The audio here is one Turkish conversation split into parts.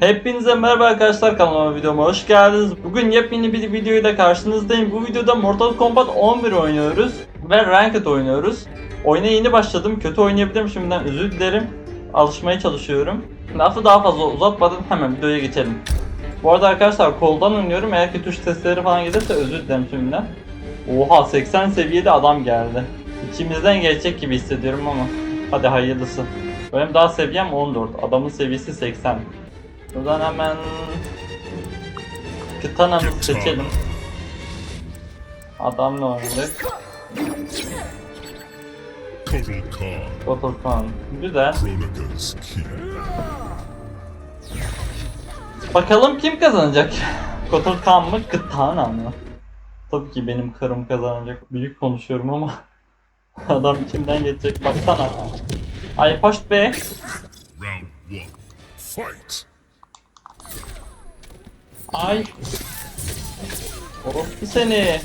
Hepinize merhaba arkadaşlar kanalıma videoma hoş geldiniz. Bugün yepyeni bir videoyla karşınızdayım. Bu videoda Mortal Kombat 11 oynuyoruz ve Ranked oynuyoruz. Oyuna yeni başladım. Kötü oynayabilirim şimdiden özür dilerim. Alışmaya çalışıyorum. Lafı daha fazla uzatmadan hemen videoya geçelim. Bu arada arkadaşlar koldan oynuyorum. Eğer ki tuş sesleri falan gelirse özür dilerim şimdiden. Oha 80 seviyede adam geldi. İçimizden geçecek gibi hissediyorum ama. Hadi hayırlısı. Benim daha seviyem 14. Adamın seviyesi 80. Buradan hemen Kitana'mızı seçelim. Adamla oynadık. Total Khan, Otokan. Güzel. Bakalım kim kazanacak? Kotor Khan mı? Kitana mı? Tabii ki benim karım kazanacak. Büyük konuşuyorum ama adam içimden geçecek. Baksana. Ay hoş be. Round one. Fight! Ay. Orospu seni.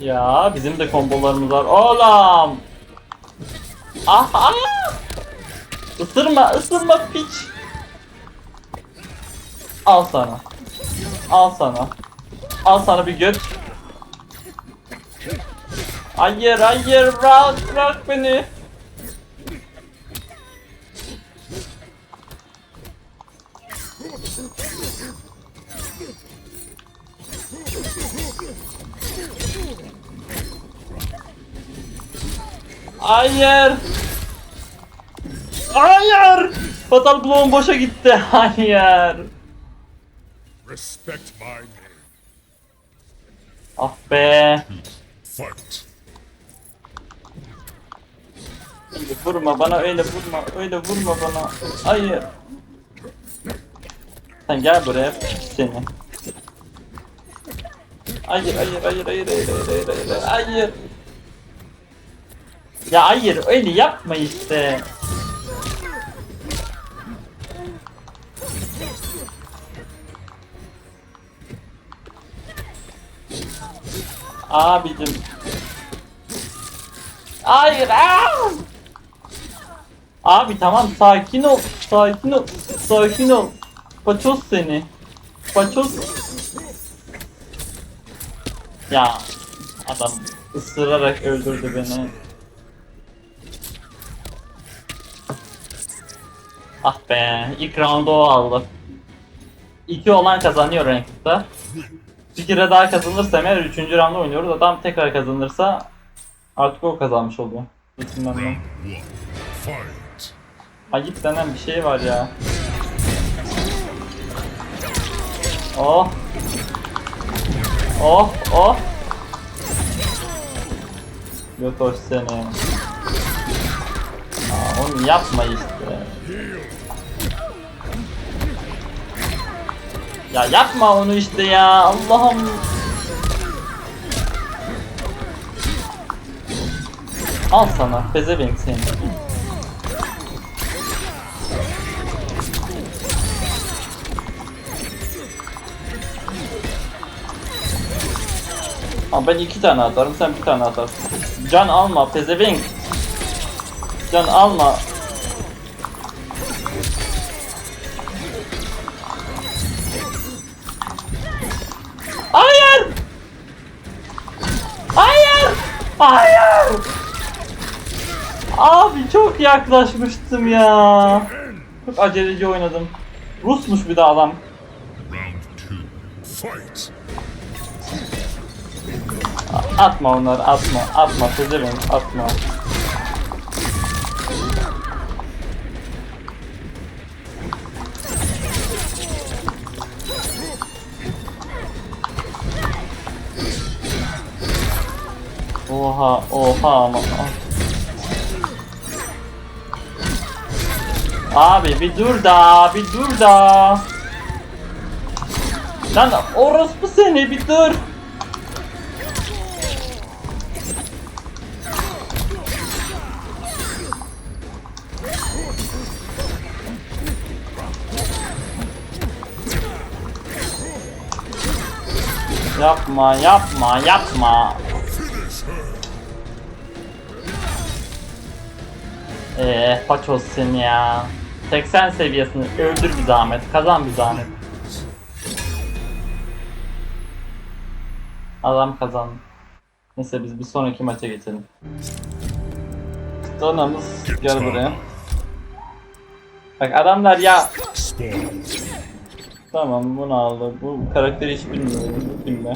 Ya bizim de kombolarımız var. Oğlum. Ah ah. Isırma ısırma piç. Al sana. Al sana. Al sana bir göt. Hayır hayır bırak bırak beni. Hayır. Hayır. Fatal Blow'um boşa gitti. Hayır. Respect my name. Ah be. Fight! Öyle vurma bana öyle vurma öyle vurma bana. Hayır. Sen gel buraya seni. Hayır hayır hayır hayır hayır hayır hayır hayır. Ya hayır öyle yapma işte. Abicim. Hayır. Aa! Abi tamam sakin ol. Sakin ol. Sakin ol. Paçoz seni. Paçoz. Ya adam ısırarak öldürdü beni. Ah be ilk roundu o aldı. İki olan kazanıyor Ranked'da. Bir kere daha kazanırsam eğer üçüncü roundda oynuyoruz. Adam tekrar kazanırsa artık o kazanmış oluyor. İçinden ben. Ayıp denen bir şey var ya. Oh. Oh oh. Yotoş seni. Aa, onu yapma işte. Ya yapma onu işte ya Allah'ım. Al sana pezevenk seni. Ama ben iki tane atarım, sen bir tane atarsın. Can alma, pezevenk. Can alma. Hayır! Hayır! Hayır! Abi çok yaklaşmıştım ya. Çok aceleci oynadım. Rusmuş bir de adam. Round two. Fight! Atma onları atma atma pezevenk atma. Oha oha ama. Abi bir dur da bir dur da. Lan orospu seni bir dur. Yapma yapma yapma. Eee paçoz seni ya. 80 seviyesini öldür bir zahmet. Kazan bir zahmet. Adam kazan. Neyse biz bir sonraki maça geçelim. Donamız gel buraya. Bak adamlar ya tamam bunu aldı. Bu karakteri hiç bilmiyorum. Bu kim be?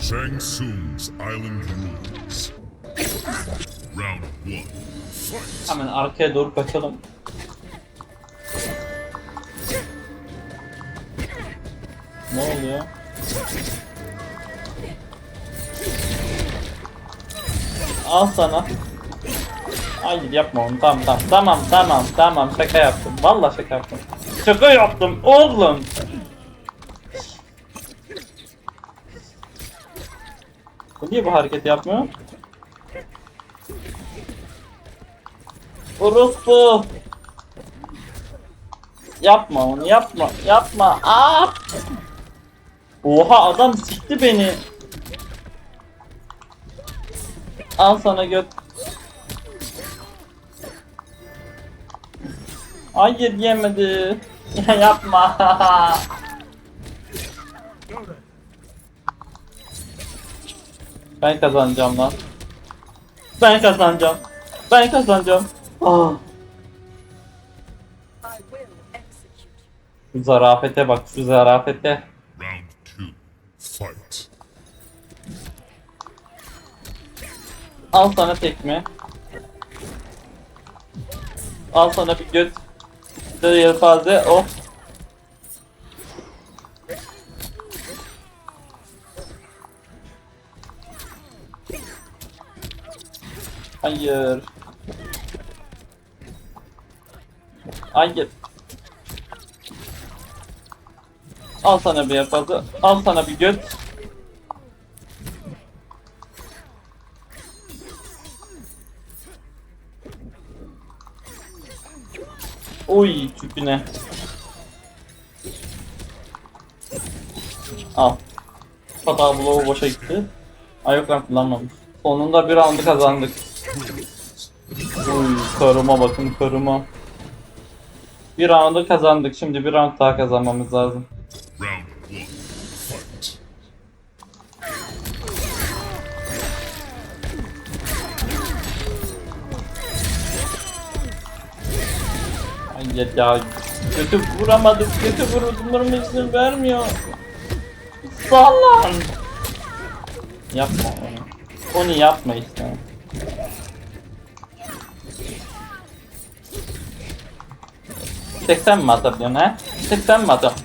Shang Tsung's Island Rules. Round one. Fight. Hemen arkaya doğru kaçalım. Ne oluyor? Al sana. Hayır yapma onu. Tamam tamam. Tamam tamam tamam şaka yaptım. Vallahi şaka yaptım. Şaka yaptım oğlum. Niye bu hareketi yapmıyor? Orospu. Yapma onu yapma yapma. Aa! Oha adam sikti beni. Al sana göt. Hayır yemedi. Ya yapma. Ben kazanacağım lan. Ben kazanacağım. Ben kazanacağım. Ah. I will execute. Şu zarafete bak şu zarafete. Round two. Fight. Al sana tekme. Al sana bir göt. Bir de yelpaze. Oh. Hayır. Hayır. Al sana bir yelpaze. Al sana bir göt. Tüpüne. Al. Hata bloğu boşa gitti. Ay yok ben kullanmamış. Sonunda bir roundu kazandık. Uy karıma bakın karıma. Bir roundu kazandık. Şimdi bir round daha kazanmamız lazım. Hayır ya. Kötü vuramadık. Kötü vurulmamı izin vermiyor. Sallan. Yapma onu. Onu yapma işte. Tek sen mi atabiliyorsun ha? Tek mi atıyorsun?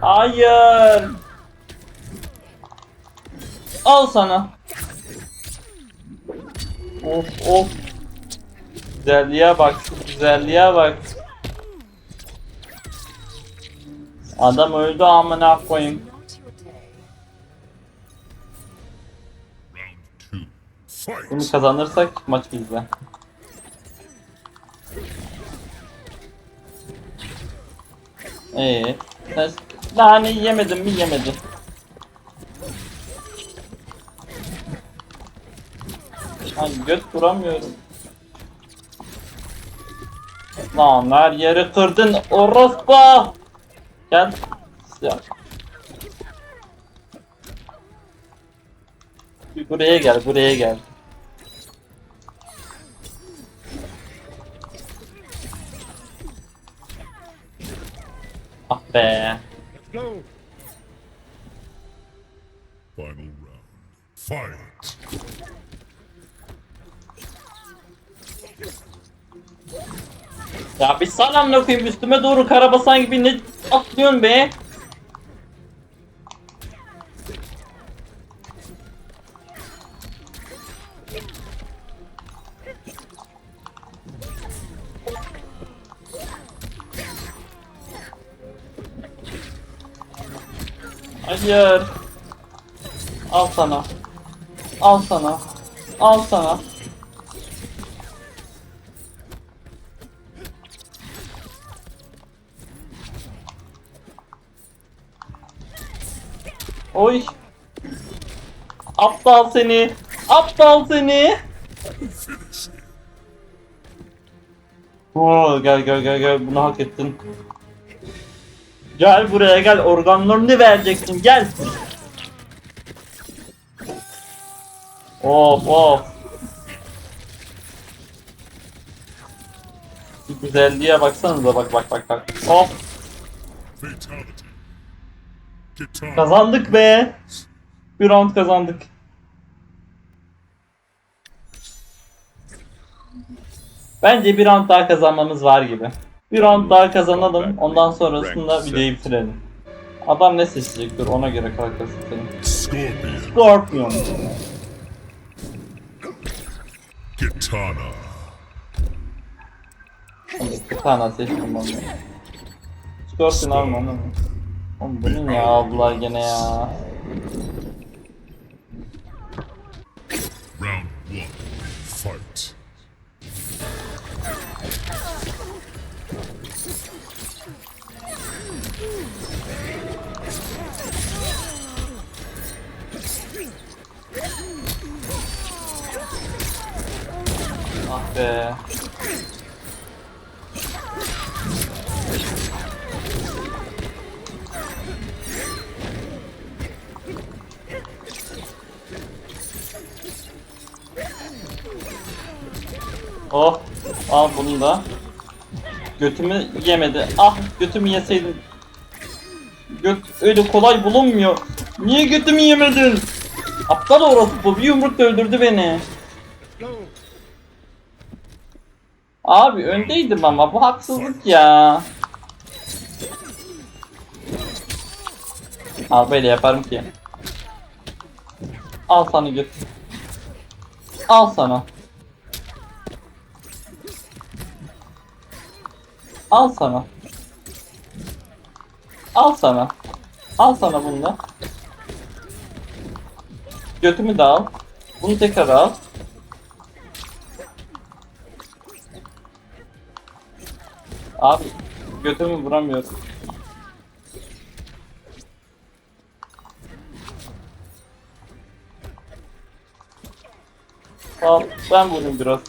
Hayır. Al sana. Of of. Güzelliğe bak, güzelliğe bak. Adam öldü amına koyayım. Bunu kazanırsak maç bizde. Ee, sen daha ne yemedin mi yemedi. Ay göt vuramıyorum. Lan her yeri kırdın orospu. Gel. Ya. Bir buraya gel, buraya gel. Ah be. Final round. Fight. Ya bir salamla koyayım üstüme doğru karabasan gibi ne atlıyorsun be? Hayır. Al sana. Al sana. Al sana. Oy. Aptal seni. Aptal seni. Oo, gel gel gel gel bunu hak ettin. Gel buraya gel organlarını vereceksin gel. Of of. Şu güzelliğe baksanıza bak bak bak bak. Of Fatality. Kazandık be. Bir round kazandık. Bence bir round daha kazanmamız var gibi. Bir round daha kazanalım. Ondan sonrasında videoyu bitirelim. Adam ne seçecek? Dur ona göre karakter seçelim. Scorpion. Kitana. Bir tane seçtim onu. Scorpion alma onu. Oğlum bu ne aldılar gene ya. Round one. Fight. Ah be. Oh, al bunu da. Götümü yemedi. Ah, götümü yeseydim. Göt öyle kolay bulunmuyor. Niye götümü yemedin? Aptal orospu bir yumrukla öldürdü beni. Abi öndeydim ama bu haksızlık ya. Al böyle yaparım ki. Al sana göt. Al sana. Al sana. Al sana. Al sana bunu da. Götümü de al. Bunu tekrar al. Abi götümü vuramıyorum. Al ben vurayım biraz.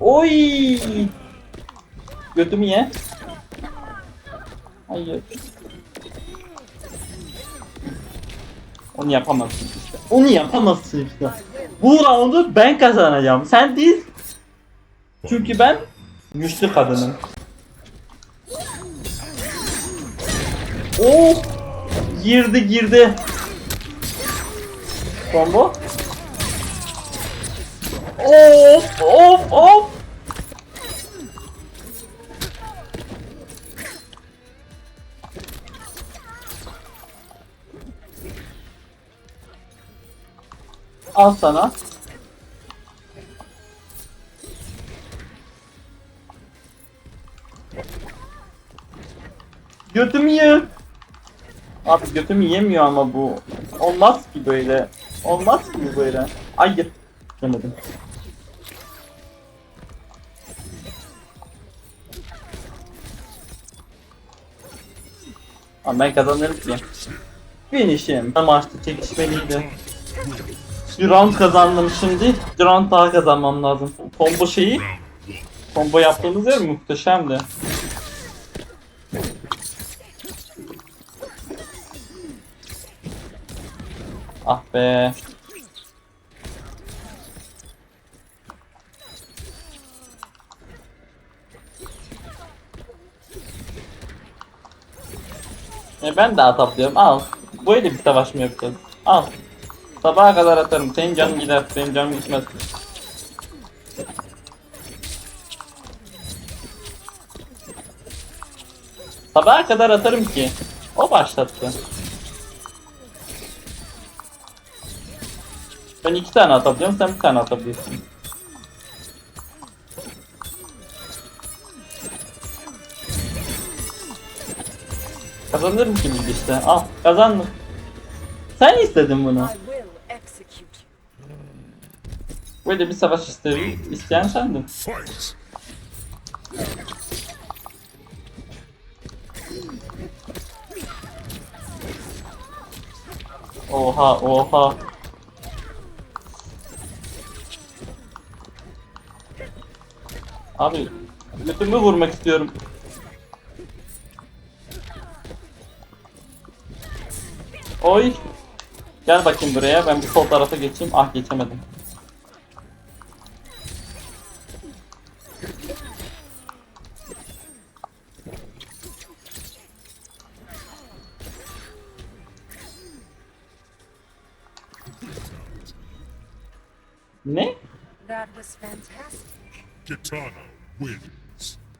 Oy! Götümü ye. Hayır. Onu yapamazsın işte. Onu yapamazsın işte. Bu roundu ben kazanacağım. Sen değil. Çünkü ben güçlü kadınım. Oh! Girdi girdi. Combo. Of of of. Al sana. Götümü ye. Abi götümü yemiyor ama bu. Olmaz ki böyle. Olmaz ki böyle. Hayır. Demedim. Ama ben kazanırım ki. Finish'im. Maçta çekişmeliydi. Bir round kazandım şimdi. Bir round daha kazanmam lazım. Combo şeyi. Combo yaptığımız yer muhteşemdi. Ah be. E ben de ataplıyorum. Al. Böyle bir savaş mı yapacağız? Al. Sabaha kadar atarım. Senin canın gider. Benim canım gitmez. Sabaha kadar atarım ki. O başlattı. Ben iki tane atabiliyorum, sen bir tane atabiliyorsun. Kazanırım ki biz işte. Al, kazandım. Sen istedin bunu. Böyle bir savaş isteği isteyen sendin. Oha oha. Abi götümü vurmak istiyorum. Oy. Gel bakayım buraya. Ben bir sol tarafa geçeyim. Ah geçemedim.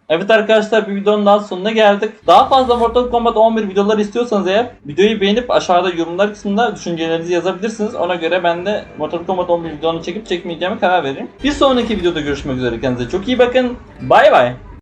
Evet arkadaşlar bir videonun daha sonuna geldik. Daha fazla Mortal Kombat 11 videolar istiyorsanız eğer videoyu beğenip aşağıda yorumlar kısmında düşüncelerinizi yazabilirsiniz. Ona göre ben de Mortal Kombat 11 videonu çekip çekmeyeceğime karar veririm. Bir sonraki videoda görüşmek üzere. Kendinize çok iyi bakın. Bay bay.